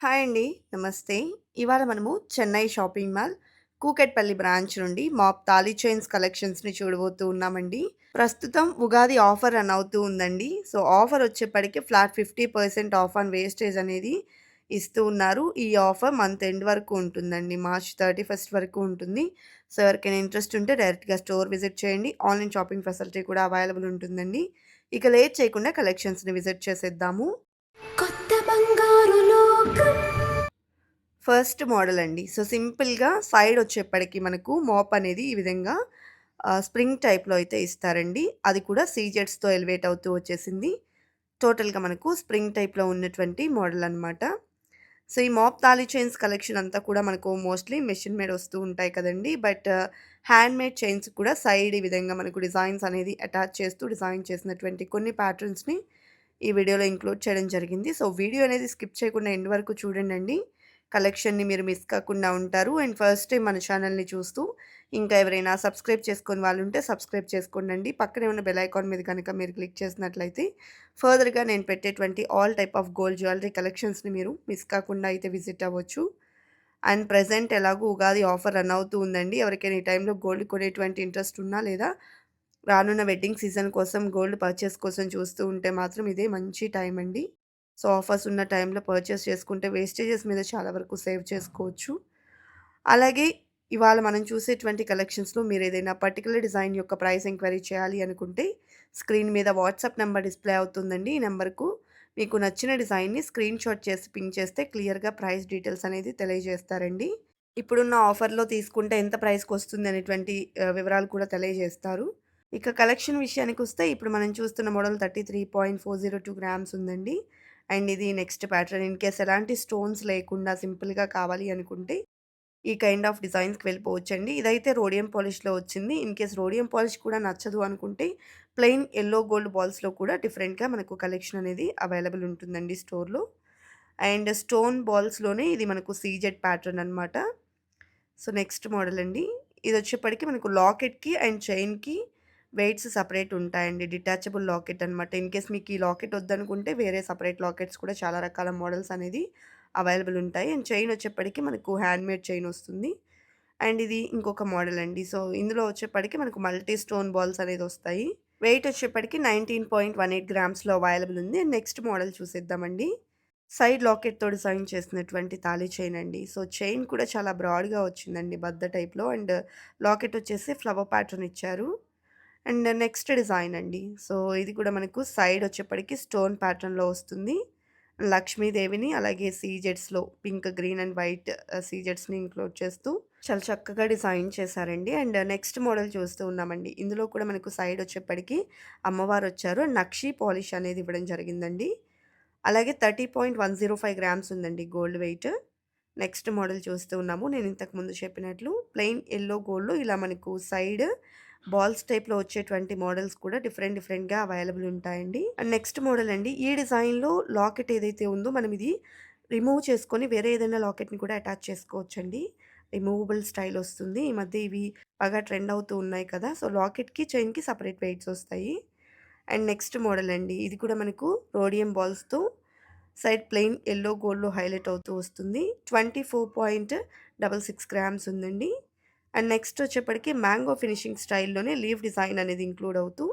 Hi అండి. నమస్తే. ఇవాళ మనము Chennai shopping mall Kukatpally branch నుండి మాప్ తాలి చైన్స్ కలెక్షన్స్‌ని చూడబోతూ ఉన్నామండి. ప్రస్తుతం ఉగాది ఆఫర్ రన్ అవుతూ ఉందండి. సో, ఆఫర్ వచ్చేప్పటికి ఫ్లాట్ 50% ఆఫ్ ఆన్ వేస్టేజ్ అనేది ఇస్తూ ఉన్నారు. ఈ ఆఫర్ మంత్ ఎండ్ వరకు ఉంటుందండి. మార్చ్ 31 వరకు ఉంటుంది. సో, ఎవరికైనా ఇంట్రెస్ట్ ఉంటే డైరెక్ట్‌గా స్టోర్ విజిట్ చేయండి. ఆన్‌లైన్ షాపింగ్ ఫెసిలిటీ కూడా అవైలబుల్ ఉంటుందండి. ఇక లేట్ చేయకుండా కలెక్షన్స్‌ని విజిట్ చేసేద్దాము. కొత్త బంగారులో ఫస్ట్ మోడల్ అండి. సో, సింపుల్‌గా సైడ్ వచ్చేప్పటికి మనకు మోప్ అనేది ఈ విధంగా స్ప్రింగ్ టైప్‌లో అయితే ఇస్తారండి. అది కూడా సీజెట్స్‌తో ఎలివేట్ అవుతూ వచ్చేసింది. టోటల్‌గా మనకు స్ప్రింగ్ టైప్‌లో ఉన్నటువంటి మోడల్ అనమాట. సో, ఈ మాప్ తాలీ చైన్స్ కలెక్షన్ అంతా కూడా మనకు మోస్ట్‌లీ మెషిన్ మేడ్ వస్తూ ఉంటాయి కదండీ! బట్ హ్యాండ్ మేడ్ చైన్స్ కూడా సైడ్ ఈ విధంగా మనకు డిజైన్స్ అనేది అటాచ్ చేస్తూ డిజైన్ చేసినటువంటి కొన్ని ప్యాటర్న్స్‌ని ఈ వీడియోలో ఇంక్లూడ్ చేయడం జరిగింది. సో, వీడియో అనేది స్కిప్ చేయకుండా ఎండ్ వరకు చూడండి కలెక్షన్‌ని మీరు మిస్ కాకుండా ఉంటారు. అండ్ ఫస్ట్ టైం మన ఛానల్‌ని చూస్తూ ఇంకా ఎవరైనా సబ్స్క్రైబ్ చేసుకుని వాళ్ళు ఉంటే సబ్స్క్రైబ్ చేసుకోండండి. పక్కనే ఉన్న బెల్ ఐకాన్ మీద కనుక మీరు క్లిక్ చేసినట్లయితే ఫర్దర్‌గా నేను పెట్టేటువంటి all type of gold jewellery కలెక్షన్స్‌ని మీరు మిస్ కాకుండా అయితే విజిట్ అవ్వచ్చు. అండ్ ప్రజెంట్ ఎలాగో ఉగాది ఆఫర్ రన్ అవుతూ ఉందండి. ఎవరికైనా ఈ టైంలో గోల్డ్ కొనేటువంటి ఇంట్రెస్ట్ ఉన్నా లేదా రానున్న వెడ్డింగ్ సీజన్ కోసం గోల్డ్ పర్చేస్ కోసం చూస్తూ ఉంటే మాత్రం ఇదే మంచి టైం అండి. సో, ఆఫర్స్ ఉన్న టైంలో పర్చేస్ చేసుకుంటే వేస్టేజెస్ మీద చాలా వరకు సేవ్ చేసుకోవచ్చు. అలాగే ఇవాళ మనం చూసేటువంటి కలెక్షన్స్‌లో మీరు ఏదైనా పర్టికులర్ డిజైన్ యొక్క ప్రైస్ ఎంక్వైరీ చేయాలి అనుకుంటే స్క్రీన్ మీద వాట్సాప్ నెంబర్ డిస్‌ప్లే అవుతుందండి. ఈ నెంబర్కు మీకు నచ్చిన డిజైన్‌ని స్క్రీన్‌షాట్ చేసి పింక్ చేస్తే క్లియర్‌గా ప్రైస్ డీటెయిల్స్ అనేది తెలియజేస్తారండి. ఇప్పుడున్న ఆఫర్‌లో తీసుకుంటే ఎంత ప్రైస్కి వస్తుంది అనేటువంటి వివరాలు కూడా తెలియజేస్తారు. ఇక కలెక్షన్ విషయానికి వస్తే ఇప్పుడు మనం చూస్తున్న మోడల్ 33.402 గ్రామ్స్ ఉందండి. అండ్ ఇది నెక్స్ట్ ప్యాటర్న్ ఇన్ కేస్ ఎలాంటి స్టోన్స్ లేకుండా సింపుల్‌గా కావాలి అనుకుంటే ఈ కైండ్ ఆఫ్ డిజైన్స్‌కి వెళ్ళిపోవచ్చండి. ఇదైతే రోడియం పాలిష్‌లో వచ్చింది. ఇన్ కేస్ రోడియం పాలిష్ కూడా నచ్చదు అనుకుంటే ప్లెయిన్ ఎల్లో గోల్డ్ బాల్స్‌లో కూడా డిఫరెంట్‌గా మనకు కలెక్షన్ అనేది అవైలబుల్ ఉంటుందండి స్టోర్‌లో. అండ్ స్టోన్ బాల్స్‌లోనే ఇది మనకు సీజెడ్ ప్యాటర్న్ అనమాట. సో, నెక్స్ట్ మోడల్ అండి. ఇది వచ్చేప్పటికి మనకు లాకెట్‌కి అండ్ చైన్‌కి వెయిట్స్ సపరేట్ ఉంటాయండి. డిటాచబుల్ లాకెట్ అనమాట. ఇన్ కేస్ మీకు ఈ లాకెట్ వద్దనుకుంటే వేరే సపరేట్ లాకెట్స్ కూడా చాలా రకాల మోడల్స్ అనేది అవైలబుల్ ఉంటాయి. అండ్ చైన్ వచ్చేప్పటికి మనకు హ్యాండ్‌మేడ్ చైన్ వస్తుంది. అండ్ ఇది ఇంకొక మోడల్ అండి. సో, ఇందులో వచ్చేప్పటికి మనకు మల్టీ స్టోన్ బాల్స్ అనేది వస్తాయి. వెయిట్ వచ్చేప్పటికి 19.18 గ్రామ్స్‌లో అవైలబుల్ ఉంది. అండ్ నెక్స్ట్ మోడల్ చూసేద్దామండి. సైడ్ లాకెట్‌తో డిజైన్ చేసినటువంటి తాళి చైన్ అండి. సో, చైన్ కూడా చాలా బ్రాడ్‌గా వచ్చిందండి బద్ద టైప్‌లో అండ్ లాకెట్ వచ్చేసి ఫ్లవర్ ప్యాటర్న్ ఇచ్చారు. అండ్ నెక్స్ట్ డిజైన్ అండి. సో, ఇది కూడా మనకు సైడ్ వచ్చేప్పటికి స్టోన్ ప్యాటర్న్‌లో వస్తుంది. లక్ష్మీదేవిని అలాగే సీజెడ్స్‌లో పింక్, గ్రీన్ అండ్ వైట్ సీజెట్స్ని ఇంక్లూడ్ చేస్తూ చాలా చక్కగా డిజైన్ చేశారండి. అండ్ నెక్స్ట్ మోడల్ చూస్తూ ఉన్నామండి. ఇందులో కూడా మనకు సైడ్ వచ్చేప్పటికి అమ్మవారొచ్చారు. అండ్ నక్షి పాలిష్ అనేది ఇవ్వడం జరిగిందండి. అలాగే 30.105 గ్రామ్స్ ఉందండి గోల్డ్ వెయిట్. నెక్స్ట్ మోడల్ చూస్తూ ఉన్నాము. నేను ఇంతకు ముందు చెప్పినట్లు ప్లెయిన్ ఎల్లో గోల్డ్‌లో ఇలా మనకు సైడ్ బాల్స్ టైప్‌లో వచ్చేటువంటి మోడల్స్ కూడా డిఫరెంట్ డిఫరెంట్‌గా అవైలబుల్ ఉంటాయండి. అండ్ నెక్స్ట్ మోడల్ అండి. ఈ డిజైన్‌లో లాకెట్ ఏదైతే ఉందో మనం ఇది రిమూవ్ చేసుకొని వేరే ఏదైనా లాకెట్‌ని కూడా అటాచ్ చేసుకోవచ్చండి. రిమూవబుల్ స్టైల్ వస్తుంది. ఈ మధ్య ఇవి బాగా ట్రెండ్ అవుతూ ఉన్నాయి కదా! సో, లాకెట్‌కి, చైన్‌కి సపరేట్ వెయిట్స్ వస్తాయి. అండ్ నెక్స్ట్ మోడల్ అండి. ఇది కూడా మనకు రోడియం బాల్స్‌తో సైడ్ ప్లెయిన్ ఎల్లో గోల్డ్‌లో హైలైట్ అవుతూ వస్తుంది. 24.66 గ్రామ్స్ ఉందండి. అండ్ నెక్స్ట్ వచ్చేప్పటికి మ్యాంగో ఫినిషింగ్ స్టైల్‌లోనే లీవ్ డిజైన్ అనేది ఇంక్లూడ్ అవుతూ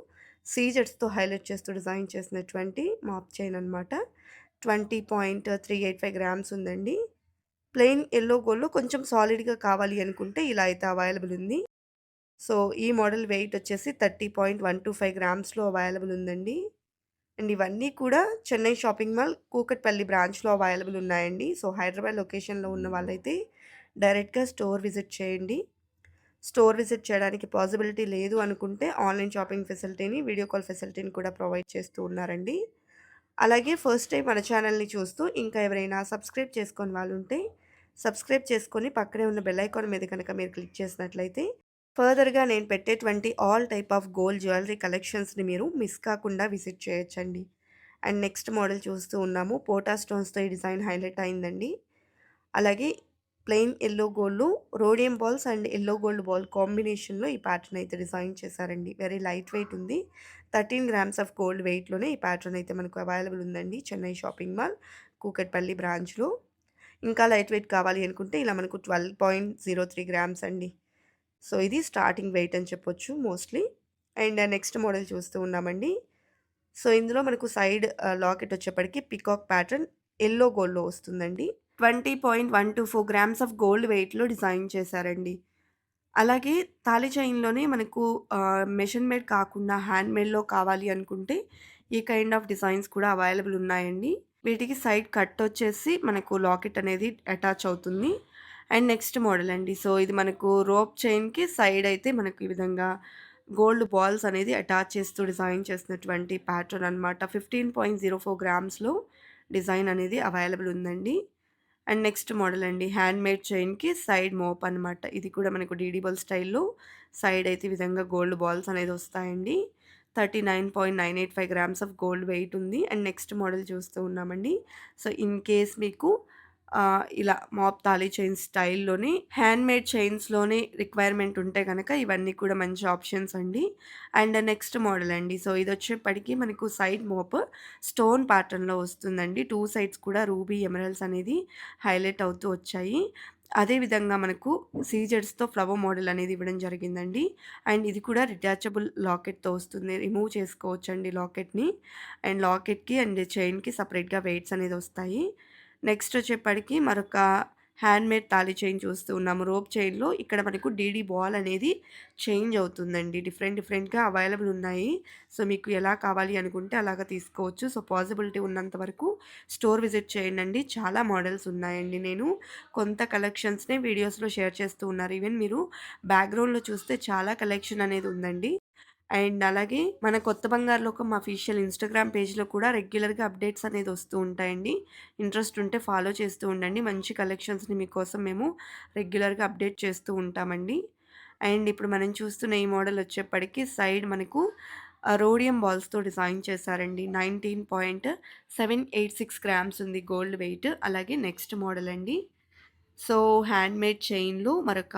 సీజర్స్తో హైలైట్ చేస్తూ డిజైన్ చేసినటువంటి మాప్ చైన్ అనమాట. 20.385 గ్రామ్స్ ఉందండి. ప్లెయిన్ ఎల్లో గోల్డ్‌లో కొంచెం సాలిడ్‌గా కావాలి అనుకుంటే ఇలా అయితే అవైలబుల్ ఉంది. సో, ఈ మోడల్ వెయిట్ వచ్చేసి 30.125 గ్రామ్స్‌లో అవైలబుల్ ఉందండి. అండ్ ఇవన్నీ కూడా చెన్నై షాపింగ్ మాల్ కూకట్పల్లి బ్రాంచ్‌లో అవైలబుల్ ఉన్నాయండి. సో, హైదరాబాద్ లొకేషన్‌లో ఉన్న వాళ్ళైతే డైరెక్ట్‌గా స్టోర్ విజిట్ చేయండి. స్టోర్ విజిట్ చేయడానికి పాసిబిలిటీ లేదు అనుకుంటే ఆన్‌లైన్ షాపింగ్ ఫెసిలిటీని, వీడియో కాల్ ఫెసిలిటీని కూడా ప్రొవైడ్ చేస్తూ ఉన్నారండి. అలాగే ఫస్ట్ టైం మన ఛానల్‌ని చూస్తూ ఇంకా ఎవరైనా సబ్స్క్రైబ్ చేసుకుని వాళ్ళు ఉంటే సబ్స్క్రైబ్ చేసుకొని పక్కనే ఉన్న బెల్ ఐకాన్ మీద కనుక మీరు క్లిక్ చేసినట్లయితే ఫర్దర్‌గా నేను పెట్టేటువంటి all type of gold jewellery కలెక్షన్స్‌ని మీరు మిస్ కాకుండా విజిట్ చేయొచ్చండి. అండ్ నెక్స్ట్ మోడల్ చూస్తూ ఉన్నాము. పోటా స్టోన్స్‌తో ఈ డిజైన్ హైలైట్ అయిందండి. అలాగే plain yellow gold rhodium balls and yellow gold ball కాంబినేషన్‌లో ఈ ప్యాటర్న్ అయితే డిజైన్ చేశారండి. వెరీ లైట్ వెయిట్ ఉంది. 13 గ్రామ్స్ ఆఫ్ గోల్డ్ వెయిట్‌లోనే ఈ ప్యాటర్న్ అయితే మనకు అవైలబుల్ ఉందండి. చెన్నై షాపింగ్ మాల్ కూకట్పల్లి బ్రాంచ్‌లో. ఇంకా లైట్ వెయిట్ కావాలి అనుకుంటే ఇలా మనకు 12.03 గ్రామ్స్ అండి. సో, ఇది స్టార్టింగ్ వెయిట్ అని చెప్పొచ్చు మోస్ట్‌లీ. అండ్ నెక్స్ట్ మోడల్ చూస్తూ ఉన్నామండి. సో, ఇందులో మనకు సైడ్ లాకెట్ వచ్చేప్పటికి పీకాక్ ప్యాటర్న్ ఎల్లో గోల్డ్‌లో వస్తుందండి. 20.124 గ్రామ్స్ ఆఫ్ గోల్డ్ వెయిట్‌లో డిజైన్ చేశారండి. అలాగే తాళి చైన్‌లోనే మనకు మెషిన్ మేడ్ కాకుండా హ్యాండ్ మేడ్‌లో కావాలి అనుకుంటే ఈ కైండ్ ఆఫ్ డిజైన్స్ కూడా అవైలబుల్ ఉన్నాయండి. వీటికి సైడ్ కట్ వచ్చేసి మనకు లాకెట్ అనేది అటాచ్ అవుతుంది. అండ్ నెక్స్ట్ మోడల్ అండి. సో, ఇది మనకు రోప్ చైన్‌కి సైడ్ అయితే మనకు ఈ విధంగా గోల్డ్ బాల్స్ అనేది అటాచ్ చేస్తూ డిజైన్ చేసినటువంటి ప్యాటర్న్ అనమాట. 15.04 గ్రామ్స్‌లో డిజైన్ అనేది అవైలబుల్ ఉందండి. అండ్ నెక్స్ట్ మోడల్ అండి. హ్యాండ్ మేడ్ చైన్‌కి సైడ్ మోప్ అనమాట. ఇది కూడా మనకు డీడీబల్ స్టైల్‌లో సైడ్ అయితే విధంగా గోల్డ్ బాల్స్ అనేది వస్తాయండి. 39.985 గ్రామ్స్ ఆఫ్ గోల్డ్ వెయిట్ ఉంది. అండ్ నెక్స్ట్ మోడల్ చూస్తూ ఉన్నామండి. సో, ఇన్ కేస్ మీకు ఇలా మాప్ తాళీ చైన్ స్టైల్‌లోనే హ్యాండ్ మేడ్ చైన్స్‌లోనే రిక్వైర్మెంట్ ఉంటే కనుక ఇవన్నీ కూడా మంచి ఆప్షన్స్ అండి. అండ్ నెక్స్ట్ మోడల్ అండి. సో, ఇది వచ్చేప్పటికీ మనకు సైడ్ మోప్ స్టోన్ ప్యాటర్న్‌లో వస్తుందండి. టూ సైడ్స్ కూడా రూబీ ఎమరల్స్ అనేది హైలైట్ అవుతూ వచ్చాయి. అదే విధంగా మనకు సీజర్స్తో ఫ్లవర్ మోడల్ అనేది ఇవ్వడం జరిగిందండి. అండ్ ఇది కూడా రిటాచబుల్ లాకెట్‌తో వస్తుంది. రిమూవ్ చేసుకోవచ్చండి లాకెట్‌ని. అండ్ లాకెట్‌కి అండ్ చైన్‌కి సపరేట్గా వెయిట్స్ అనేది వస్తాయి. నెక్స్ట్ వచ్చేప్పటికి మరొక హ్యాండ్మేడ్ తాళీ చైన్ చూస్తూ ఉన్నాము. రోప్ చైన్‌లో ఇక్కడ మనకు డీడీ బాల్ అనేది చేంజ్ అవుతుందండి. డిఫరెంట్ డిఫరెంట్‌గా అవైలబుల్ ఉన్నాయి. సో, మీకు ఎలా కావాలి అనుకుంటే అలాగా తీసుకోవచ్చు. సో, పాసిబిలిటీ ఉన్నంత వరకు స్టోర్ విజిట్ చేయండండి. చాలా మోడల్స్ ఉన్నాయండి. నేను కొంత కలెక్షన్స్‌నే వీడియోస్‌లో షేర్ చేస్తూ ఉన్నారు. ఈవెన్ మీరు బ్యాక్‌గ్రౌండ్‌లో చూస్తే చాలా కలెక్షన్ అనేది ఉందండి. అండ్ అలాగే మన కొత్త బంగారు లోకం అఫీషియల్ ఇన్‌స్టాగ్రామ్ పేజ్‌లో కూడా రెగ్యులర్‌గా అప్డేట్స్ అనేది వస్తూ ఉంటాయండి. ఇంట్రెస్ట్ ఉంటే ఫాలో చేస్తూ ఉండండి. మంచి కలెక్షన్స్‌ని మీకోసం మేము రెగ్యులర్‌గా అప్డేట్ చేస్తూ ఉంటామండి. అండ్ ఇప్పుడు మనం చూస్తున్న ఈ మోడల్ వచ్చేప్పటికి సైడ్ మనకు రోడియం బాల్స్‌తో డిజైన్ చేశారండి. 19.786 గ్రామ్స్ ఉంది గోల్డ్ వెయిట్. అలాగే నెక్స్ట్ మోడల్ అండి. సో, హ్యాండ్మేడ్ చైన్లు చైన్‌లో మరొక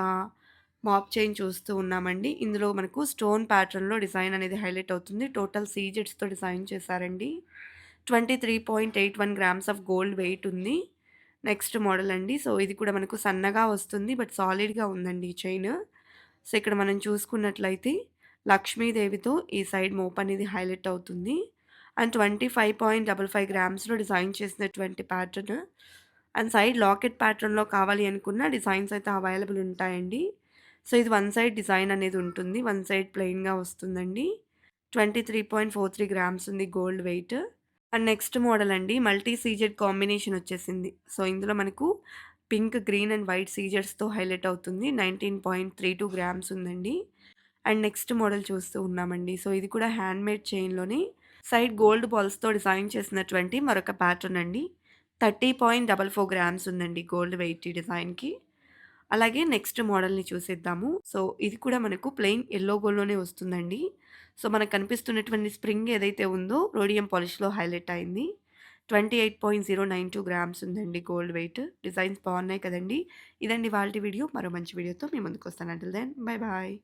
మాప్ చైన్ చూస్తూ ఉన్నామండి. ఇందులో మనకు స్టోన్ ప్యాటర్న్‌లో డిజైన్ అనేది హైలైట్ అవుతుంది. టోటల్ సీజెడ్స్‌తో డిజైన్ చేశారండి. 23.81 గ్రామ్స్ ఆఫ్ గోల్డ్ వెయిట్ ఉంది. నెక్స్ట్ మోడల్ అండి. సో, ఇది కూడా మనకు సన్నగా వస్తుంది. బట్ సాలిడ్‌గా ఉందండి ఈ చైన్. సో, ఇక్కడ మనం చూసుకున్నట్లయితే లక్ష్మీదేవితో ఈ సైడ్ మోప్ అనేది హైలైట్ అవుతుంది. అండ్ 25.55 గ్రామ్స్‌లో డిజైన్ చేసినటువంటి ప్యాటర్న్. అండ్ సైడ్ లాకెట్ ప్యాటర్న్‌లో కావాలి అనుకున్న డిజైన్స్ అయితే అవైలబుల్ ఉంటాయండి. సో, ఇది వన్ సైడ్ డిజైన్ అనేది ఉంటుంది. వన్ సైడ్ ప్లెయిన్‌గా వస్తుందండి. 23.43 గ్రామ్స్ ఉంది gold weight. And next model అండి. మల్టీ సీజెడ్ కాంబినేషన్ వచ్చేసింది. సో, ఇందులో మనకు పింక్, గ్రీన్ అండ్ వైట్ సీజర్స్తో హైలైట్ అవుతుంది. 19.32 గ్రామ్స్ ఉందండి. అండ్ నెక్స్ట్ మోడల్ చూస్తూ ఉన్నామండి. సో, ఇది కూడా హ్యాండ్ మేడ్ సైడ్ గోల్డ్ బాల్స్‌తో డిజైన్ చేసినటువంటి మరొక ప్యాటర్న్ అండి. 30.44 గ్రామ్స్ ఉందండి గోల్డ్ వెయిట్ డిజైన్‌కి. అలాగే నెక్స్ట్ మోడల్‌ని చూసేద్దాము. సో, ఇది కూడా మనకు ప్లెయిన్ ఎల్లో గోల్డ్‌లోనే వస్తుందండి. సో, మనకు కనిపిస్తున్నటువంటి స్ప్రింగ్ ఏదైతే ఉందో రోడియం పాలిష్‌లో హైలైట్ అయింది. 28.092 గ్రామ్స్ ఉందండి గోల్డ్ వెయిట్. డిజైన్స్ బాగున్నాయి కదండి ఇదండి వాళ్ళ వీడియో. మరో మంచి వీడియోతో మీ ముందుకొస్తాను. Until then bye bye.